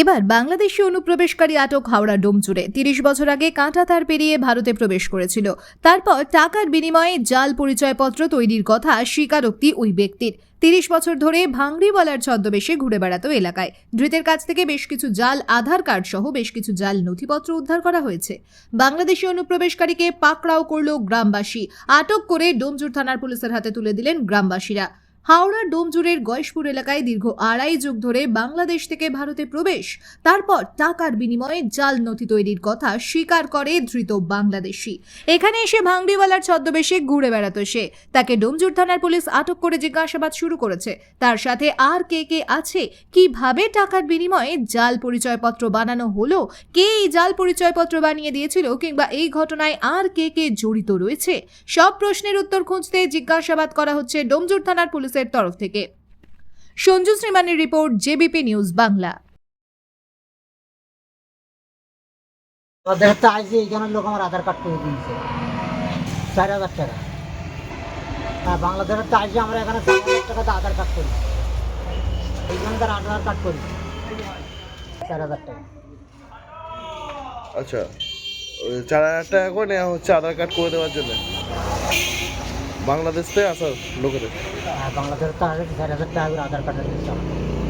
এবার বাংলাদেশি অনুপ্রবেশকারী আটক হাওড়া ডোমচুরে তিরিশ বছর আগে কাঁটা তার পেরিয়ে ভারতে প্রবেশ করেছিল। তারপর টাকার বিনিময়ে জাল পরিচয়পত্র তৈরির কথা স্বীকারোক্তি ওই ব্যক্তির। তিরিশ বছর ধরে ভাঙড়িওয়ালার ছদ্মবেশে ঘুরে বেড়াতো এলাকায়। ধৃতের কাছ থেকে বেশ কিছু জাল, আধার কার্ড সহ বেশ কিছু জাল নথিপত্র উদ্ধার করা হয়েছে। বাংলাদেশি অনুপ্রবেশকারীকে পাকড়াও করল গ্রামবাসী। আটক করে ডোমজুর থানার পুলিশের হাতে তুলে দিলেন গ্রামবাসীরা। হাওড়ার ডোমজুরের গয়েশপুর এলাকায় দীর্ঘ আড়াই যুগ ধরে বাংলাদেশ থেকে ভারতে প্রবেশ, তারপর টাকার বিনিময়ে জাল নথি তৈরির কথা স্বীকার করে ধৃত বাংলাদেশি। এখানে এসে ভাঙড়িওয়ালার ছদ্মবেশে ঘুরে বেড়াতো সে। তাকে ডোমজুর থানার পুলিশ আটক করে জিজ্ঞাসাবাদ শুরু করেছে। তার সাথে আর কে কে আছে? কীভাবে টাকার বিনিময়ে জাল পরিচয়পত্র বানানো হলো? কে এই জাল পরিচয়পত্র বানিয়ে দিয়েছিল? কিংবা এই ঘটনায় আর কে কে জড়িত রয়েছে? সব প্রশ্নের উত্তর খুঁজতে জিজ্ঞাসাবাদ করা হচ্ছে ডোমজুর থানার পুলিশের তরফ থেকে। সঞ্জু শ্রীমানের রিপোর্ট জেবিপি নিউজ বাংলা। একটা আইসি এইখানের লোক আমার আধার কার্ড করে দিয়েছে। চার হাজার টাকা। হ্যাঁ বাংলাদেশের তো আইসি আমরা এখানে চার হাজার টাকাতে আধার কার্ড করি। এইখানকার আধার কার্ড করি। চার হাজার টাকা। আচ্ছা চার হাজার টাকা করে নেওয়া হচ্ছে আধার কার্ড করে দেওয়ার জন্য। বাংলাদেশ থেকে আসার লোকেদের? হ্যাঁ তো হাজার টাকা করে আধার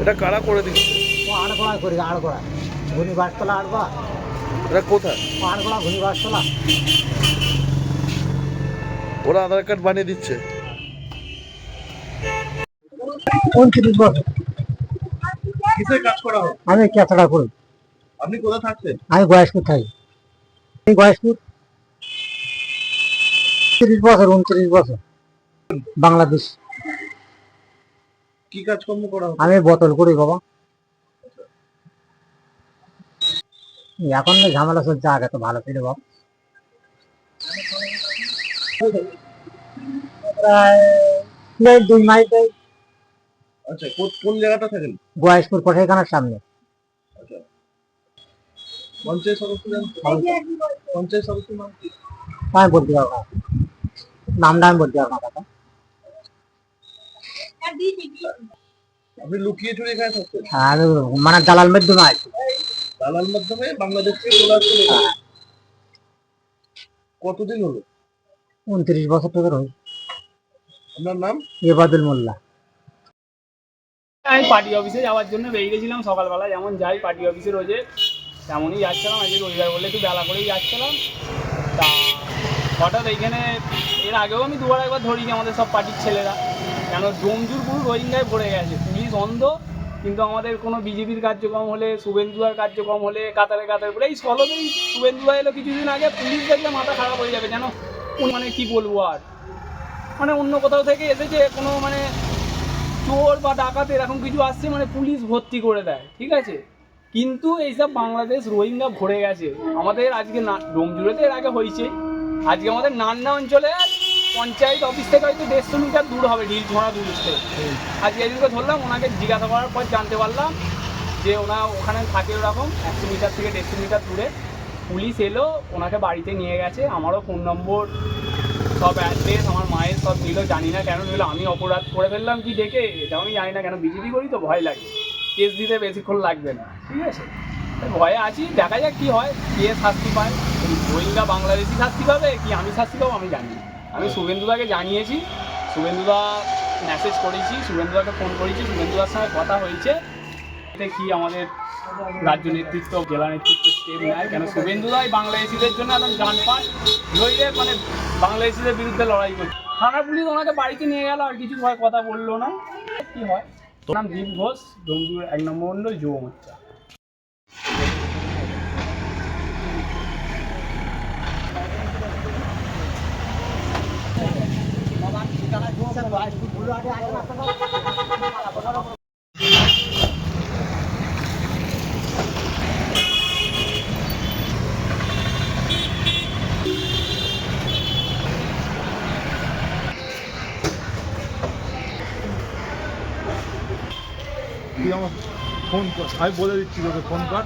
এটা কারা করে দিচ্ছে? ও আড়গোড়ায় করি আড়গোড়া ঘুনি বাসতলা আড়গোড়া এটা কোথায়? আড়গোড়া ঘুনি বাসতলা ওরা আধার কার্ড বানিয়ে দিচ্ছে। উনত্রিশ বছর কিসের কাজ করা হয়? আমি করি। আপনি কোথায় থাকছেন আমি গয়েশপুর থাকি। আমি গয়েশপুর তিরিশ বছর উনত্রিশ বছর। বাংলাদেশ। কি কাজকর্ম করা আমি বোতল করি বাবা। এখন তো ঝামেলা চলছে আগে তো ভালো ছিল বাবা। প্রায় দুই আচ্ছা কোন জায়গাটা থাকেন? সামনে। পঞ্চায়েত সদস্য পঞ্চায়েত। সদস্য নাম কি? আমি বলতে পারব নামটা আমি বলতে পারব না দাদা আপনি লুকিয়ে চুরি এখানে হ্যাঁ, আমি মানে দালাল মাধ্যমে আছি। দালাল মাধ্যমে বাংলাদেশ থেকে চলে আসছেন এখানে। কতদিন হলো? উনত্রিশ বছর থেকে রয়েছে। আপনার নাম? এবাদুল মোল্লা। আমি পার্টি অফিসে যাওয়ার জন্য বেরিয়ে গেছিলাম সকালবেলা। যেমন যাই পার্টি অফিসে রোজে তেমনই যাচ্ছিলাম। আজকে রবিবার বলে একটু বেলা করেই যাচ্ছিলাম। তা হঠাৎ এইখানে এর আগেও আমি দুবার একবার ধরিনি আমাদের সব পার্টির ছেলেরা। কেন? ডোমজুর পুরো রোহিঙ্গায় ভরে গেছে। পুলিশ অন্ধ, কিন্তু আমাদের কোনো বিজেপির কার্যক্রম হলে, শুভেন্দুয়ার কার্যক্রম হলে, কাতারে কাতারে পরে এই সলবেই শুভেন্দুয়া এলো কিছুদিন আগে, পুলিশ দেখলে মাথা খারাপ হয়ে যাবে। উনি মানে কি বলব আর? মানে অন্য কোথাও থেকে এসেছে, কোনো মানে চোর বা ডাকাত, এরকম কিছু আসছে মানে পুলিশ ভর্তি করে দেয়। ঠিক আছে? কিন্তু এইসব বাংলাদেশ রোহিঙ্গা ভরে গেছে। আমাদের আজকে না ডোমজুড়েতে এর আগে হয়েছে। আজকে আমাদের নান্না অঞ্চলে পঞ্চায়েত অফিস থেকে হয়তো দেড়শো মিটার দূর হবে ঢিল ঝোড়া দূর থেকে আজকে এদিকে ধরলাম, ওনাকে জিজ্ঞাসা করার পর জানতে পারলাম যে ওনা ওখানে থাকে ওরকম, একশো মিটার থেকে দেড়শো মিটার দূরে। পুলিশ এলো, ওনাকে বাড়িতে নিয়ে গেছে। আমারও ফোন নম্বর সব অ্যাড্রেস আমার মায়ের সব নিল জানি না কেন। নিল আমি অপরাধ করে ফেললাম কি ডেকে এটা আমি জানি না কেন। বিজেপি করি তো ভয় লাগে। কেস দিতে বেশিক্ষণ লাগবে না। ঠিক আছে? ভয়ে আছি, দেখা যাক কি হয়, কে শাস্তি পায়। রোহিঙ্গা বাংলাদেশি শাস্তি পাবে, কি আমি শাস্তি পাবো, আমি জানি না। আমি শুভেন্দুদাকে জানিয়েছি, শুভেন্দুদা মেসেজ করেছি, শুভেন্দুদাকে ফোন করেছি, শুভেন্দুদার সঙ্গে কথা হয়েছে। এতে কি আমাদের রাজ্য নেতৃত্ব, জেলা নেতৃত্ব স্টেপ নেয়? কেন শুভেন্দুদাই বাংলাদেশিদের জন্য একদম গান পান নইলে মানে বাংলাদেশিদের বিরুদ্ধে লড়াই করছে। থানা পুলিশ ওনাকে বাড়িতে নিয়ে গেল, আর কিছু ভয় কথা বলল না। কি হয়? নাম দীপ ঘোষ ডোমজুর এক নম্বর মন্ডল যুব মোর্চা। ফোন কর। আমি বলে দিচ্ছি তোকে ফোন কর।